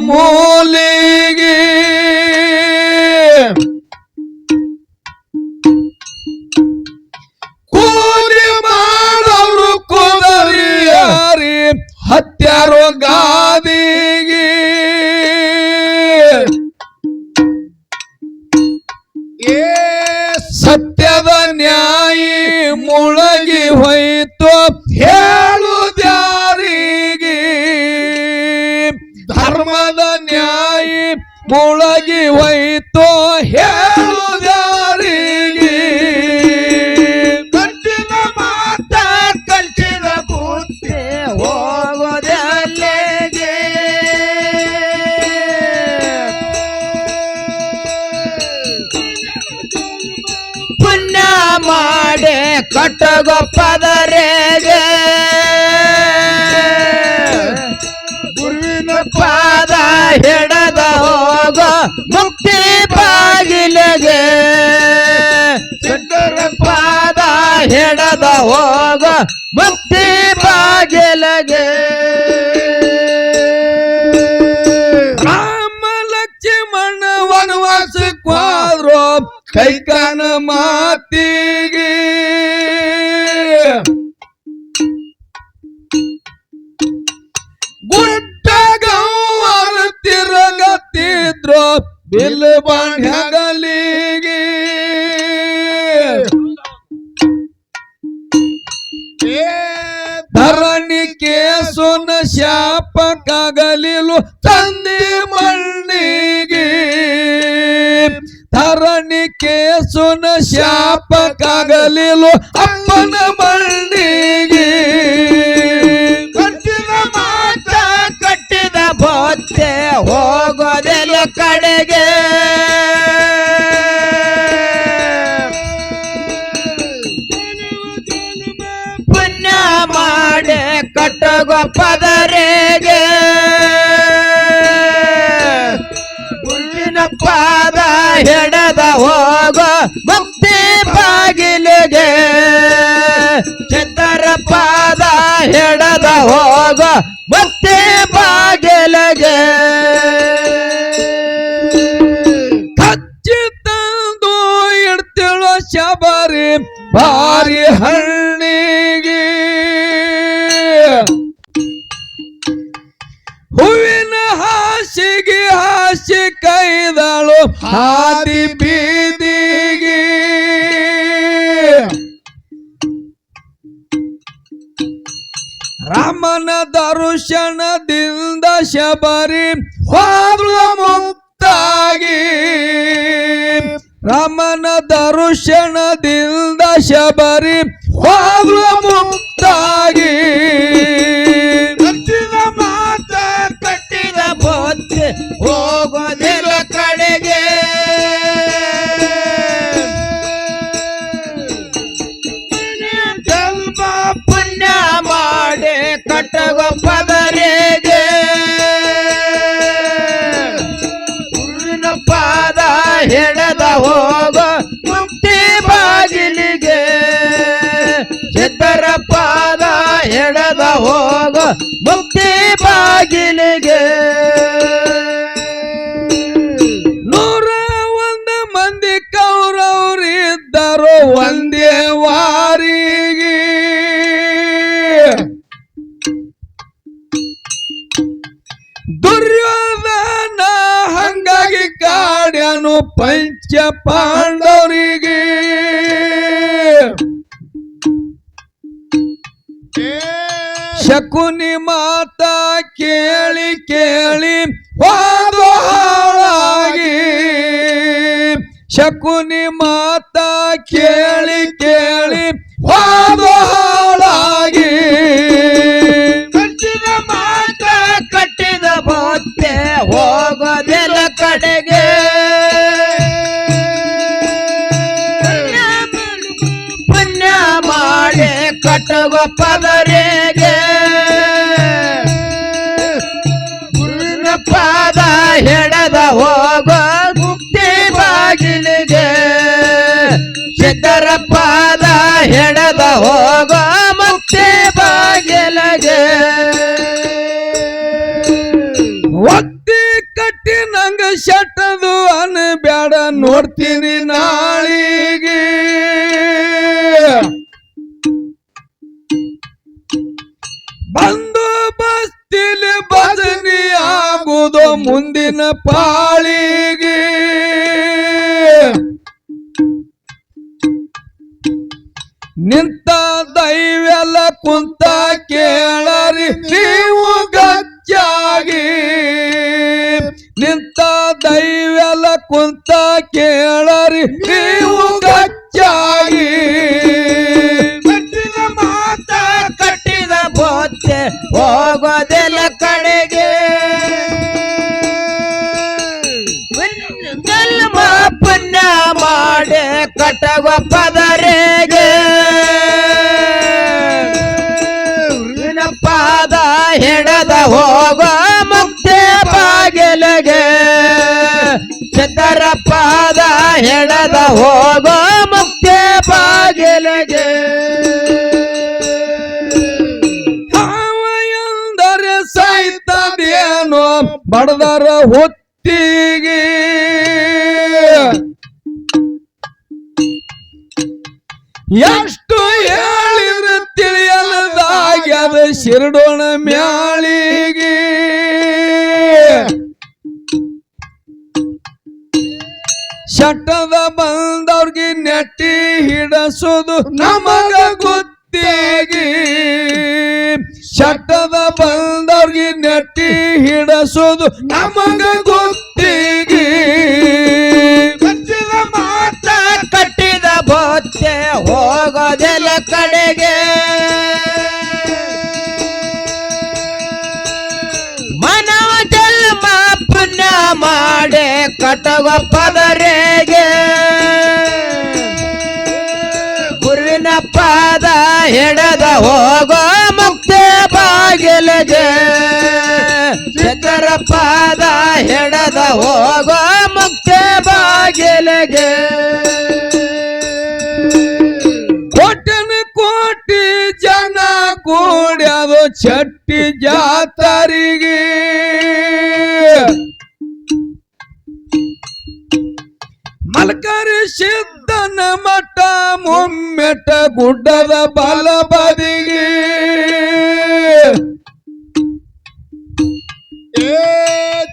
ಮೂಲಿಗೆ. ಕೂಲಿ ಮಾಡವರು ಕುದರಿಯಾರಿ ಹತ್ಯಾರೋ ಗಾದಿಗೆ. ಮುಳಗಿ ಹೋಯ್ತು ಹೇಳುದಾರಿಗೆ ಕಂಚಿನ ಮಾತ ಕಂಚಿನ ಕೂತೆ ಹೋಗೋದೆ ಅಲ್ಲಿಗೆ. ಪುಣ್ಯ ಮಾಡಿ ಕಟ್ಟಗೊಪ್ಪದರೆಗೆ. ಗುರುವಿನ ಪಾದ ಹೋಗೋ ಮುಕ್ತಿ ಬಾಗಿಲಿಗೆ ಶಂಕರ ಪಾದ ಹೆಡದ ಹೋಗ ಮುಕ್ತಿ ಬಾಗಿಲಿಗೆ. ರಾಮ ಲಕ್ಷ್ಮಣ ವನವಾಸ ಕ್ವಾದ್ರು ಕೈಕನ ಮಾತಿಗೆ. ಬಿಲ್ ಬಾಣ್ಯಗಲಿಗೆ ಧರಣಿ ಕೇಸುನ ಶಾಪ ಕಾಗಲಿಲು ತಂದೆ ಮಣ್ಣಿಗೆ. ಧರಣಿ ಕೇಸುನ ಶಾಪ ಕಾಗಲಿಲು ಅಪ್ಪನ ಮಣ್ಣಿಗೆ. ಕಟ್ಟಿದ ಮಾತ ಕಟ್ಟಿದ ಬೋತ್ತೆ ಹೋಗೋದೆಲ್ಲ ಕಡೆಗೆ ಕಟ್ಟಗೊಪ್ಪದರೆಗೆ ಗುರುವಿನ ಪಾದ ಹೆಣದ ಹೋಗ ಮುಕ್ತಿ ಬಾಗಿಲಿಗೆ. ಚಂದರ ಪಾದ ಹೆಣದ ಹೋಗೋ ಮುಕ್ತಿ ಬಾಗಿಲಿಗೆ. ಹಾದಿ ಬೀದಿಗೆ ರಾಮನ ದರ್ಶನದಿಂದ ಶಬರಿ ಹೋದ್ಲು ಮುಕ್ತಾಗಿ. ರಾಮನ ದರ್ಶನದಿಂದ ಶಬರಿ ಹೋದ್ಲು ಮುಕ್ತಾಗಿ. ಕಟ್ಟಿದ ಮಾತ, ಕಟ್ಟಿದ ಬೋತ್ತೆ ಹೋಗೋದಿಲ್ಲ ಹೋಗೋ ಮುಕ್ತಿ ಬಾಗಿಲಿಗೆ. ನೂರ ಒಂದು ಮಂದಿ ಕೌರವರಿದ್ದರು ಒಂದೇ ವಾರಿಗೆ. ದುರ್ಯೋಧನ ಹಂಗಾಗಿ ಕಾಡ್ಯನು ಪಂಚ ಪಾಂಡವರಿಗೆ. ಶಕುನಿ ಮಾತ ಕೇಳಿ ಕೇಳಿ ಹೋದು ಹಾಳಾಗಿ. ಶಕುನಿ ಮಾತ ಕೇಳಿ ಕೇಳಿ ಹೋದು ಹಾಳಾಗಿ. ಕಟ್ಟಿದ ಮಾತ, ಕಟ್ಟಿದ ಬೋತ್ತೆ ಹೋಗೋದೆಲ್ಲ ಕಡೆಗೆ. ಪುಣ್ಯ ಮಾಡಿ, ಕಟ್ಟುವ ಪದರೆಗೆ ಮುಕ್ತಿ ಬಾಗಿಲಿಗೆ ಸಿದ್ಧರ ಪಾದ ಹೆಡದ ಹೋಗೋ ಮುಕ್ತಿ ಬಾಗಿಲಿಗೆ. ಒತ್ತಿ ಶಟದು ಅನ್ಬ್ಯಾಡ ನೋಡ್ತೀನಿ. ಮುಂದಿನ ಪಾಳಿಗೆ ನಿಂತ ದೈವೆಲ್ಲ ಕುಂತ ಕೇಳರಿ, ನೀವು ಗಚ್ಚಾಗಿ ನಿಂತ ದೈವೆಲ್ಲ ಕುಂತ ಕೇಳರಿ, ನೀವು ಗಚ್ಚಾಗಿ ಕಟ್ಟಿದ ಮಾತ, ಕಟ್ಟಿದ ಬೋತೆ, ಹೋಗೋದೆಲ್ಲ ಕಡೆಗೆ. ಮಾಡಿ ಕಟವ ಪದರೆಗೆ. ಪಾದ ಹೆಣದ ಹೋಗ ಮುಕ್ತೆ ಬಾಗಿಲಿಗೆ. ಚತರ ಪಾದ ಹೆಣದ ಹೋಗ ಮುಕ್ತೆ ಬಾಗಿಲಿಗೆ. ಬಡದರ ಹೊತ್ತಿಗೆ ಎಷ್ಟು ಹೇಳಿದ್ರೆ ತಿಳಿಯಲದಾಗ್ಯದ ಶಿರಡೋಣ ಮ್ಯಾಳಿಗೆ. ಶಟ್ಟದ ಬಂದವ್ರಿಗೆ ನೆಟ್ಟಿ ಹಿಡಸೋದು ನಮಗ ಗೊತ್ತೇಗಿ. ಶಟ್ಟದ ಬಂದವ್ರಿಗೆ ನೆಟ್ಟಿ ಹಿಡಸೋದು ನಮಗ ಮಾಡಿ ಕಟ್ಟವ ಪದರೆಗೆ. ಗುರುವಿನ ಪಾದ ಹೆಡದ ಹೋಗೋ ಮುಕ್ತೆ ಬಾಗಿಲಿಗೆ. ಶಂಕರ ಪಾದ ಹೆಡದ ಹೋಗೋ ಮುಕ್ತೆ ಬಾಗಿಲಿಗೆ. ಕೂಡ್ಯಾದು ಚಟ್ಟಿ ಜಾತರಿಗೆ. ಮಲ್ಕರಿ ಸಿದ್ಧನ ಮಠ ಮುಮ್ಮೆಟ ಗುಡ್ಡದ ಬಲಬದಿಗೆ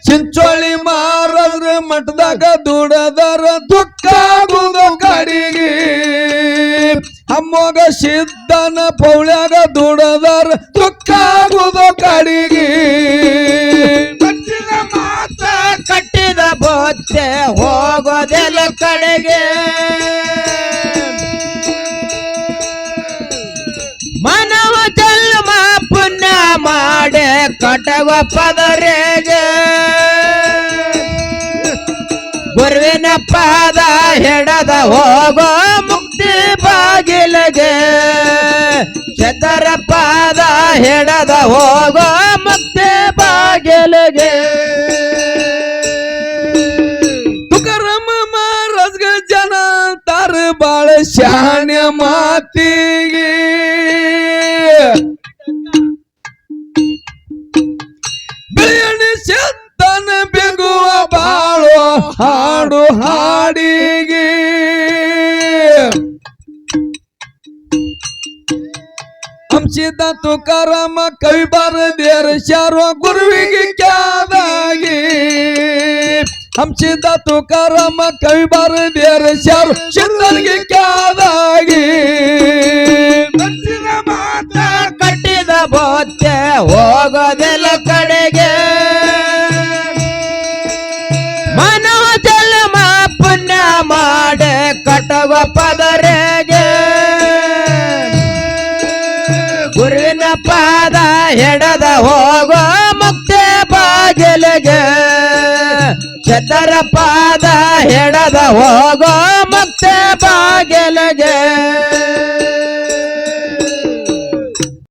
ಚಿಂಚೋಳಿ ಮಾರದ್ರ ಮಠದಾಗ ದುಡದರ ದುಃಖ ಕಡಿಗೆ. ಅಮ್ಮಗ ಸಿದ್ದನ ಪೌಳ್ಯಾಗ ದುಡದರ ದುಃಖ ಕಡಿಗೆ. ಮನವ ಜನ್ಮ ಪುಣ್ಯ ಮಾಡಿ ಕಟವ ಪದರೆಗೆ. ಗುರುವಿನ ಪಾದ ಹೆಡದ ಹೋಗೋ ಮುಕ್ತಿ ಬಾಗಿಲಿಗೆ. ಚತರ ಪಾದ ಹೆಡದ ಹೋಗೋ ಮುಕ್ತಿ ಬಾಗಿಲಿಗೆ. ತುಕರಮ ಮಾರಸ್ಗ ಜನ ತಾರ ಬಾಳ ಶಾಣ್ಯ ಮಾತಿಗೆ. ಹಾಡು ಹಾಡಿಗೆ. ಹಂಸಿದ ತುಕಾರಾಮ ಕವಿ ಬರದೇರ ಶಾರೋ ಗುರುವಿಗೆ ಕ್ಯಾದಾಗಿ. ಹಂಸಿದ ತುಕಾರಾಮ ಕವಿ ಬರದೇರ ಶಾರು ಸಿದ್ದನಿಗೆ ಕ್ಯಾದಾಗಿ. ಕಟ್ಟಿದ ಮಾತ ಕಟ್ಟಿದ ಹೆಡದ ಹೋಗೋ ಮುಕ್ತೆ ಬಾಗಿಲಿಗೆ. ಚತರ ಪಾದ ಹೆಡದ ಹೋಗೋ ಮುಕ್ತೆ ಬಾಗಿಲಿಗೆ.